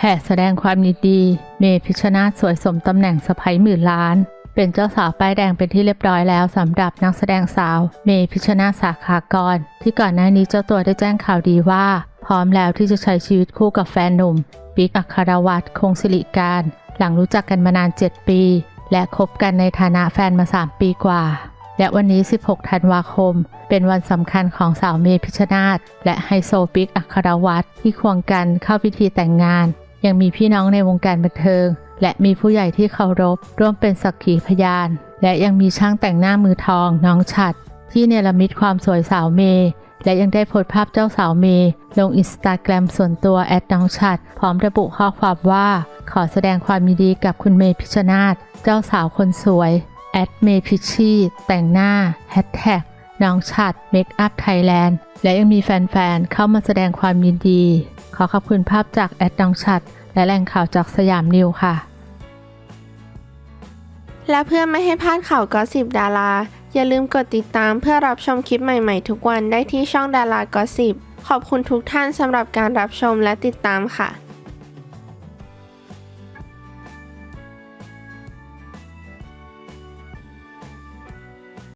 แห่แสดงความยินดี เมพิชนาธิ์สวยสมตำแหน่งสะพ้ยหมื่นล้าน เป็นเจ้าสาวป้ายแดงเป็นที่เรียบร้อยแล้วสำหรับนักแสดงสาว เมพิชนาธิ์สาขากร ที่ก่อนหน้านี้เจ้าตัวได้แจ้งข่าวดีว่า พร้อมแล้วที่จะใช้ชีวิตคู่กับแฟนหนุ่มบิ๊กอัครวัตรคงสิริการ หลังรู้จักกันมานาน 7 ปี และคบกันในฐานะแฟนมา 3 ปีกว่า และวันนี้ 16 ธันวาคม เป็นวันสำคัญของสาวเมพิชนาธิ์และไฮโซบิ๊กอัครวัตรที่ควงกันเข้าพิธีแต่งงาน ยังมีพี่น้องในวงการบันเทิง และมีผู้ใหญ่ที่เคารพ ร่วมเป็นสักขีพยาน และยังมีช่างแต่งหน้ามือทองน้องฉัด ที่เนรมิตความสวยสาวเมและยังได้โพสต์ภาพเจ้าสาวเมลงอินสตาแกรมส่วนตัวแอดน้องฉัด พร้อมระบุข้อความว่า ขอแสดงความยินดีกับคุณเมพิชนาธิ์เจ้าสาวคนสวยแอดเมพิชชีแต่งหน้าแฮชแท็กน้องฉัดเมคอัพไทยแลนด์และยังมีแฟนๆ เข้ามาแสดงความยินดี ขอขอบคุณภาพจากแอดน้องฉัด และแหล่งข่าวจากสยามนิวค่ะ และเพื่อไม่ให้พลาดข่าวกอสิบดารา อย่าลืมกดติดตามเพื่อรับชมคลิปใหม่ๆ ทุกวันได้ที่ช่องดารากอสิบขอบคุณทุกท่านสำหรับการรับชมและติดตามค่ะ